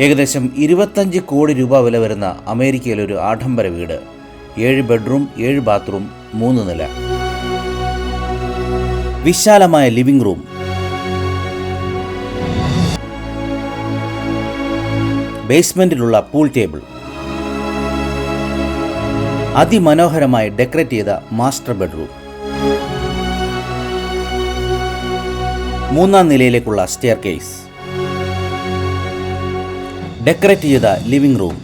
ഏകദേശം ഇരുപത്തഞ്ച് കോടി രൂപ വില വരുന്ന അമേരിക്കയിലെ ഒരു ആഡംബര വീട്. ഏഴ് ബെഡ്റൂം ഏഴ് ബാത്റൂം മൂന്ന് നില. വിശാലമായ ലിവിംഗ് റൂം. ബേസ്മെന്റിലുള്ള പൂൾ ടേബിൾ. അതിമനോഹരമായി ഡെക്കറേറ്റ് ചെയ്ത മാസ്റ്റർ ബെഡ്റൂം. മൂന്നാം നിലയിലേക്കുള്ള സ്റ്റെയർ കേസ് ഡെക്കറേറ്റ് ചെയ്ത ലിവിംഗ് റൂം.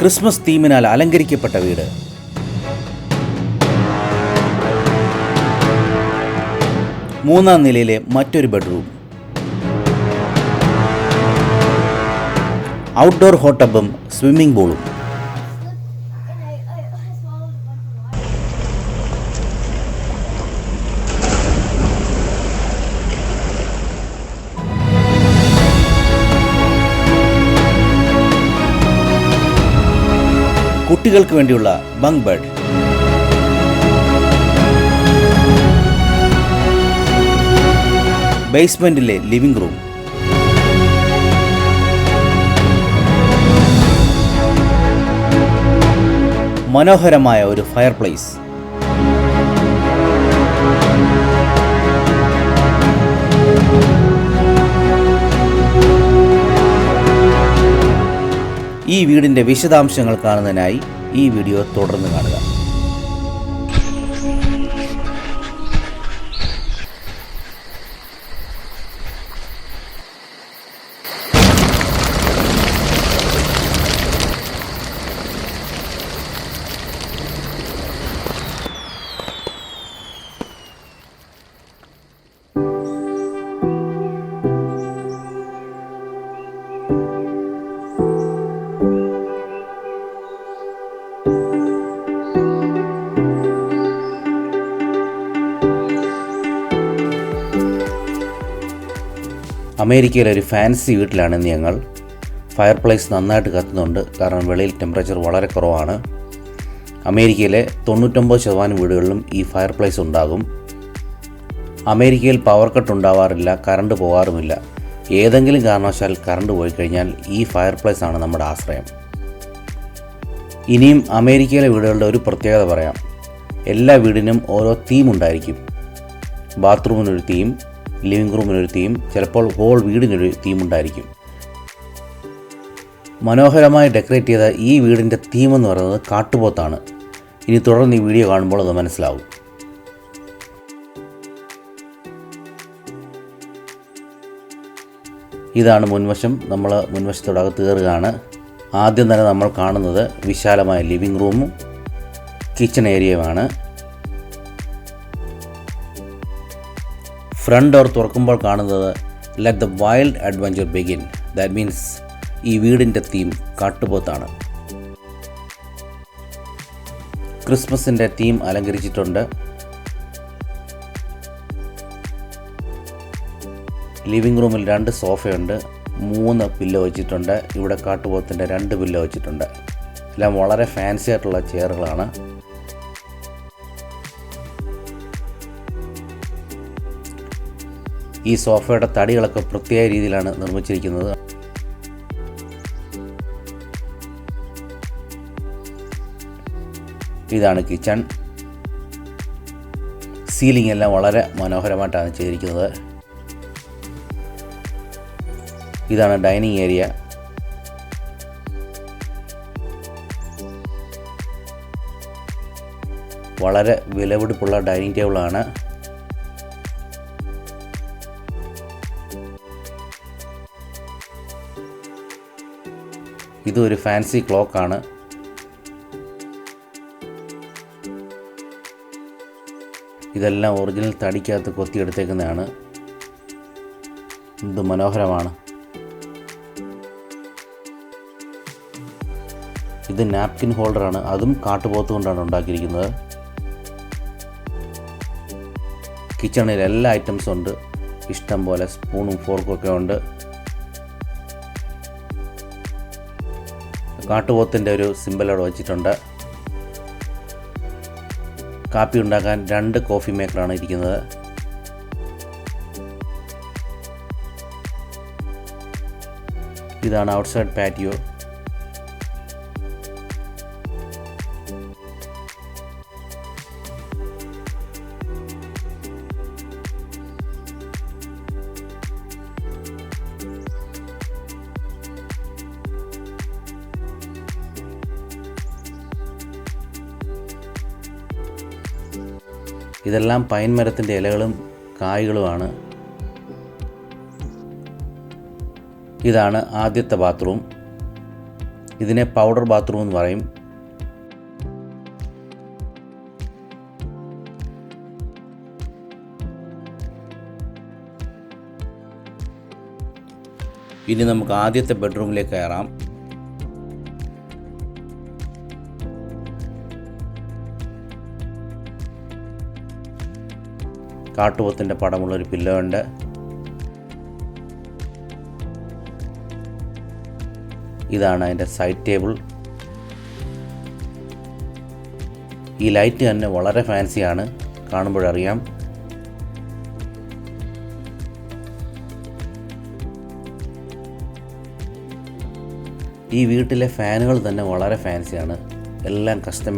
ക്രിസ്മസ് തീമിനാൽ അലങ്കരിക്കപ്പെട്ട വീട്. മൂന്നാം നിലയിലെ മറ്റൊരു ബെഡ്റൂം. ഔട്ട്ഡോർ ഹോട്ട് ടബും സ്വിമ്മിംഗ് പൂളും. കുട്ടികൾക്ക് വേണ്ടിയുള്ള ബങ്ക് ബെഡ്. ബേസ്മെന്റിലെ ലിവിംഗ് റൂം. മനോഹരമായ ഒരു ഫയർ പ്ലേസ് ഈ വീടിന്റെ വിശദാംശങ്ങൾ കാണുന്നതിനായി ഈ വീഡിയോ തുടർന്ന് കാണുക. അമേരിക്കയിലെ ഒരു ഫാൻസി വീട്ടിലാണ് ഞങ്ങൾ. ഫയർ പ്ലേസ് നന്നായിട്ട് കത്തുന്നുണ്ട്. കാരണം വെളിയിൽ ടെമ്പറേച്ചർ വളരെ കുറവാണ്. അമേരിക്കയിലെ തൊണ്ണൂറ്റൊമ്പത് ശതമാനം വീടുകളിലും ഈ ഫയർ പ്ലേസ് ഉണ്ടാകും. അമേരിക്കയിൽ പവർ കട്ട് ഉണ്ടാവാറില്ല കറണ്ട് പോകാറുമില്ല. ഏതെങ്കിലും കാരണവശാൽ കറണ്ട് പോയി കഴിഞ്ഞാൽ ഈ ഫയർ പ്ലേസ് ആണ് നമ്മുടെ ആശ്രയം. ഇനിയും അമേരിക്കയിലെ വീടുകളുടെ ഒരു പ്രത്യേകത പറയാം. എല്ലാ വീടിനും ഓരോ തീം ഉണ്ടായിരിക്കും. ബാത്റൂമിനൊരു തീം ലിവിംഗ് റൂമിനൊരു തീം ചിലപ്പോൾ ഹോൾ വീടിനൊരു തീം ഉണ്ടായിരിക്കും. മനോഹരമായി ഡെക്കറേറ്റ് ചെയ്ത ഈ വീടിന്റെ തീം എന്ന് പറയുന്നത് കാട്ടുപോത്താണ്. ഇനി തുടർന്ന് ഈ വീഡിയോ കാണുമ്പോൾ അത് മനസ്സിലാവും. ഇതാണ് മുൻവശം. നമ്മൾ മുൻവശത്തോട് അകത്ത് കയറുകയാണ്. ആദ്യം തന്നെ നമ്മൾ കാണുന്നത് വിശാലമായ ലിവിംഗ് റൂമും കിച്ചൺ ഏരിയയുമാണ്. ഫ്രണ്ട് ഡോർ തുറക്കുമ്പോൾ കാണുന്നത് let the wild adventure begin that means ഈ വീടിന്റെ തീം കാട്ടുപോത്താണ്. ക്രിസ്മസിന്റെ തീം അലങ്കരിച്ചിട്ടുണ്ട്. ലിവിംഗ് റൂമിൽ രണ്ട് സോഫയുണ്ട് മൂന്ന് പില്ലോ വെച്ചിട്ടുണ്ട്. ഇവിടെ കാട്ടുപോത്തിന്റെ രണ്ട് പില്ലോ വെച്ചിട്ടുണ്ട്. എല്ലാം വളരെ ഫാൻസി ആയിട്ടുള്ള ചെയറുകളാണ്. ഈ സോഫയുടെ തടികളൊക്കെ പ്രത്യേക രീതിയിലാണ് നിർമ്മിച്ചിരിക്കുന്നത്. ഇതാണ് കിച്ചൺ. സീലിംഗ് എല്ലാം വളരെ മനോഹരമായിട്ടാണ് ചെയ്തിരിക്കുന്നത്. ഇതാണ് ഡൈനിങ് ഏരിയ. വളരെ വിലപിടിപ്പുള്ള ഡൈനിങ് ടേബിളാണ്. ഇതൊരു ഫാൻസി ക്ലോക്കാണ് ഇതെല്ലാം ഒറിജിനൽ തടിക്കകത്ത് കൊത്തിയെടുത്തേക്കുന്നതാണ് എന്ത് മനോഹരമാണ്. ഇത് നാപ്കിൻ ഹോൾഡറാണ് അതും കാട്ടുപോത്ത് കൊണ്ടാണ് ഉണ്ടാക്കിയിരിക്കുന്നത്. കിച്ചണിൽ എല്ലാ ഐറ്റംസും ഉണ്ട്. ഇഷ്ടം പോലെ സ്പൂണും ഫോർക്കും ഒക്കെ ഉണ്ട്. കാട്ടുപോത്തിന്റെ ഒരു സിമ്പിൾ അവിടെ വെച്ചിട്ടുണ്ട്. കാപ്പി ഉണ്ടാക്കാൻ രണ്ട് കോഫി മേക്കറാണ് ഇരിക്കുന്നത്. ഇതാണ് ഔട്ട്സൈഡ് പാറ്റിയോ ഇതെല്ലാം പൈൻ മരത്തിന്റെ ഇലകളും കായ്കളുമാണ്. ഇതാണ് ആദ്യത്തെ ബാത്റൂം. ഇതിനെ പൗഡർ ബാത്റൂം എന്ന് പറയും. ഇനി നമുക്ക് ആദ്യത്തെ ബെഡ്റൂമിലേക്ക് കയറാം. കാട്ടുപോത്തിന്റെ പടമുള്ളൊരു പില്ലോ ഉണ്ട്. ഇതാണ് അതിന്റെ സൈഡ് ടേബിൾ ഈ ലൈറ്റ് തന്നെ വളരെ ഫാൻസിയാണ് കാണുമ്പോഴറിയാം. ഈ വീട്ടിലെ ഫാനുകൾ തന്നെ വളരെ ഫാൻസിയാണ് എല്ലാം കസ്റ്റം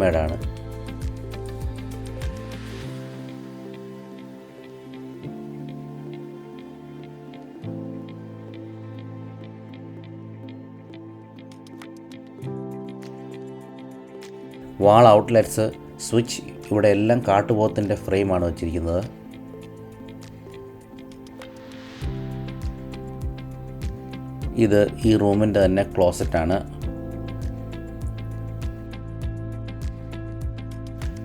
വാൾ ഔട്ട്ലെറ്റ്സ് സ്വിച്ച് ഇവിടെ എല്ലാം കാട്ടുപോത്തിന്റെ ഫ്രെയിമാണ് വെച്ചിരിക്കുന്നത്. ഇത് ഈ റൂമിന്റെ തന്നെ ക്ലോസറ്റാണ്.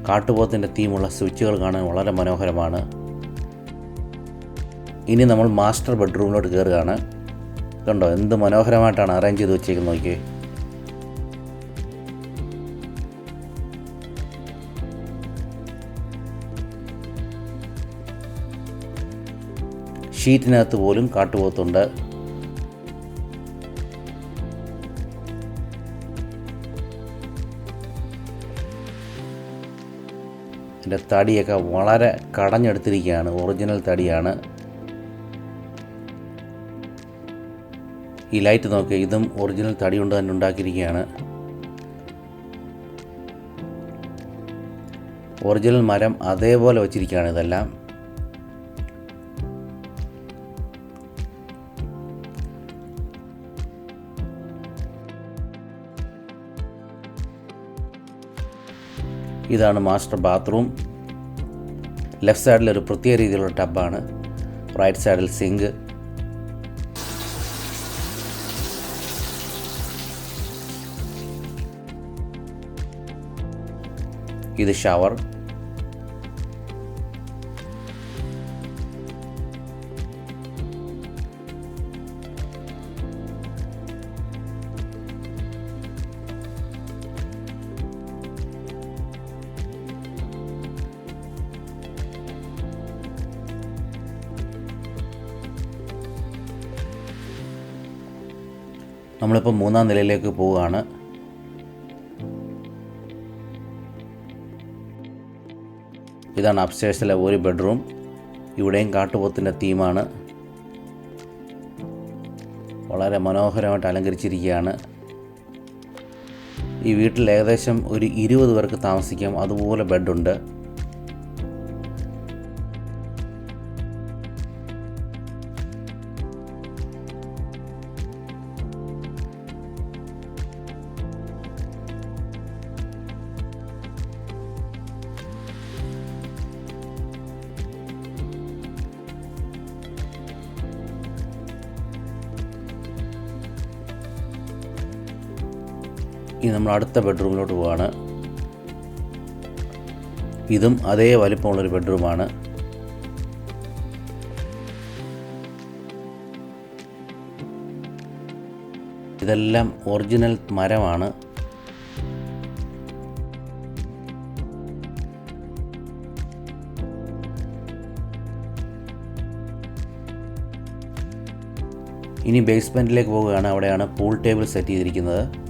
കാട്ടുപോത്തിന്റെ തീമുള്ള സ്വിച്ചുകൾ കാണാൻ വളരെ മനോഹരമാണ്. ഇനി നമ്മൾ മാസ്റ്റർ ബെഡ്റൂമിലോട്ട് കയറുകയാണ് കണ്ടോ എന്ത് മനോഹരമായിട്ടാണ് അറേഞ്ച് ചെയ്ത് വെച്ചേക്കുന്നത് നോക്കിയേ. ഷീറ്റിനകത്ത് പോലും കാട്ടുപോത്തുണ്ട്. എന്റെ തടിയൊക്കെ വളരെ കടഞ്ഞെടുത്തിരിക്കുകയാണ്. ഒറിജിനൽ തടിയാണ്. ഈ ലൈറ്റ് നോക്കി ഇതും ഒറിജിനൽ തടി കൊണ്ട് തന്നെ ഉണ്ടാക്കിയിരിക്കുകയാണ്. ഒറിജിനൽ മരം അതേപോലെ വച്ചിരിക്കുകയാണ് ഇതെല്ലാം. ഇതാണ് മാസ്റ്റർ ബാത്റൂം. ലെഫ്റ്റ് സൈഡിൽ ഒരു പ്രത്യേക രീതിയിലുള്ള ടബാണ്. റൈറ്റ് സൈഡിൽ സിങ്ക്. ഇത് ഷവർ. നമ്മളിപ്പോൾ മൂന്നാം നിലയിലേക്ക് പോവുകയാണ്. ഇതാണ് അപ്സ്റ്റേഴ്സിലെ ഒരു ബെഡ്റൂം. ഇവിടെയും കാട്ടുപോത്തിന്റെ തീമാണ്. വളരെ മനോഹരമായിട്ട് അലങ്കരിച്ചിരിക്കുകയാണ്. ഈ വീട്ടിൽ ഏകദേശം ഒരു ഇരുപത് പേർക്ക് താമസിക്കാം. അതുപോലെ ബെഡുണ്ട്. ഇനി നമ്മൾ അടുത്ത ബെഡ്റൂമിലോട്ട് പോവാണ്. ഇതും അതേ വലിപ്പമുള്ളൊരു ബെഡ്റൂമാണ്. ഇതെല്ലാം ഒറിജിനൽ മരമാണ്. ഇനി ബേസ്മെന്റിലേക്ക് പോവുകയാണ്. അവിടെയാണ് പൂൾ ടേബിൾ സെറ്റ് ചെയ്തിരിക്കുന്നത്.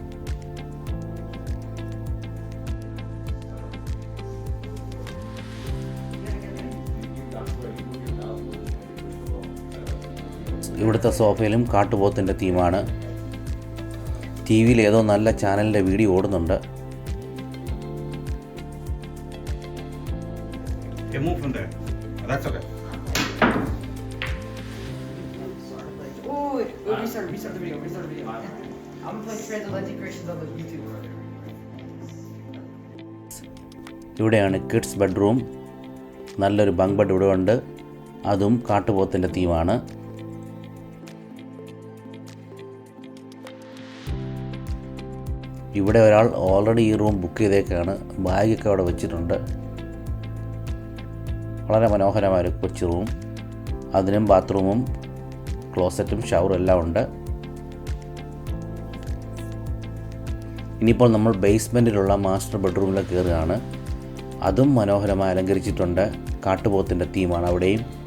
അടുത്ത സോഫയിലും കാട്ടുപോത്തിന്റെ തീമാണ്. ടി വിയിൽ ഏതോ നല്ല ചാനലിന്റെ വീഡിയോ ഓടുന്നുണ്ട്. ഇവിടെയാണ് കിഡ്സ് ബെഡ്റൂം നല്ലൊരു ബങ്ക് ബെഡ് ഇവിടെ ഉണ്ട്. അതും കാട്ടുപോത്തിന്റെ തീമാണ്. ഇവിടെ ഒരാൾ ഓൾറെഡി ഈ റൂം ബുക്ക് ചെയ്തേക്കാണ്. ബാഗൊക്കെ അവിടെ വെച്ചിട്ടുണ്ട്. വളരെ മനോഹരമായ ഒരു കൊച്ചു റൂം അതിനും ബാത്റൂമും ക്ലോസറ്റും ഷവറും എല്ലാം ഉണ്ട്. ഇനിയിപ്പോൾ നമ്മൾ ബേസ്മെന്റിലുള്ള മാസ്റ്റർ ബെഡ്റൂമിലേക്ക് കയറുകയാണ്. അതും മനോഹരമായി അലങ്കരിച്ചിട്ടുണ്ട്. കാട്ടുപോത്തിന്റെ തീമാണ് അവിടെയും.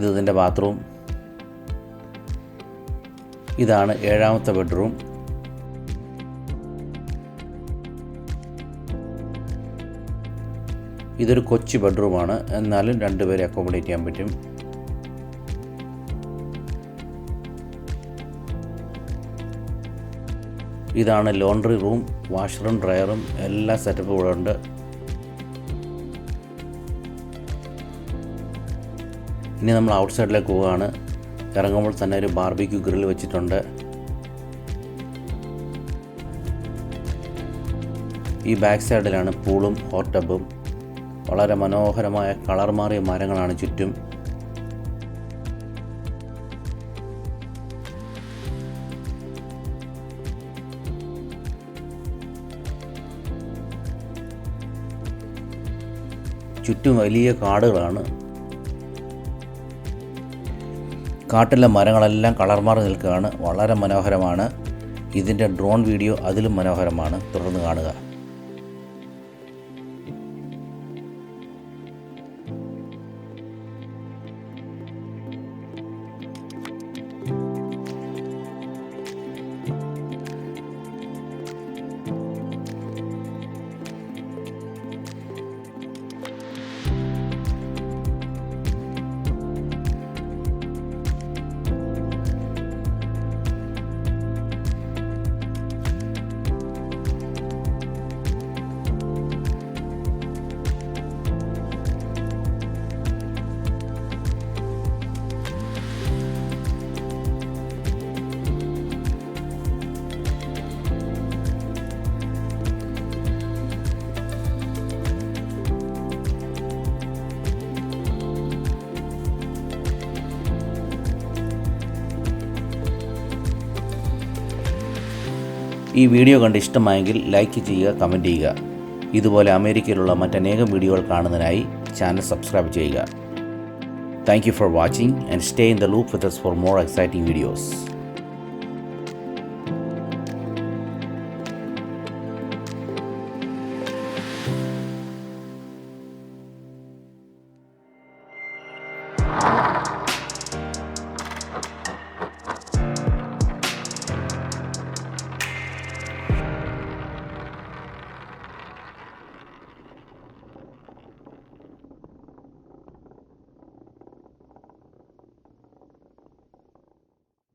ഇത് ഇതിന്റെ ബാത്റൂം ഇതാണ് ഏഴാമത്തെ ബെഡ്റൂം ഇതൊരു കൊച്ചു ബെഡ്റൂമാണ് എന്നാലും രണ്ടുപേരെ അക്കോമഡേറ്റ് ചെയ്യാൻ പറ്റും. ഇതാണ് ലോണ്ടറി റൂം വാഷ്റൂം ഡ്രയറും എല്ലാ സെറ്റപ്പും ഇവിടെ ഉണ്ട്. ഇനി നമ്മൾ ഔട്ട് സൈഡിലേക്ക് പോവുകയാണ്. ഇറങ്ങുമ്പോൾ തന്നെ ഒരു ബാർബിക്യൂ ഗ്രിൽ വെച്ചിട്ടുണ്ട്. ഈ ബാക്ക് സൈഡിലാണ് പൂളും ഹോട്ട് വളരെ മനോഹരമായ കളർ മാറിയ മരങ്ങളാണ് ചുറ്റും. ചുറ്റും വലിയ കാടുകളാണ്. കാട്ടിലെ മരങ്ങളെല്ലാം കളർ മാറി നിൽക്കുകയാണ്. വളരെ മനോഹരമാണ്. ഇതിന്റെ ഡ്രോൺ വീഡിയോ അതിലും മനോഹരമാണ്. തുടർന്ന് കാണുക. ഈ വീഡിയോ കണ്ട് ഇഷ്ടമായെങ്കിൽ ലൈക്ക് ചെയ്യുക കമന്റ് ചെയ്യുക. ഇതുപോലെ അമേരിക്കയിലുള്ള മറ്റനേകം വീഡിയോകൾ കാണുന്നതിനായി ചാനൽ സബ്സ്ക്രൈബ് ചെയ്യുക. Thank you for watching and stay in the loop with for more exciting videos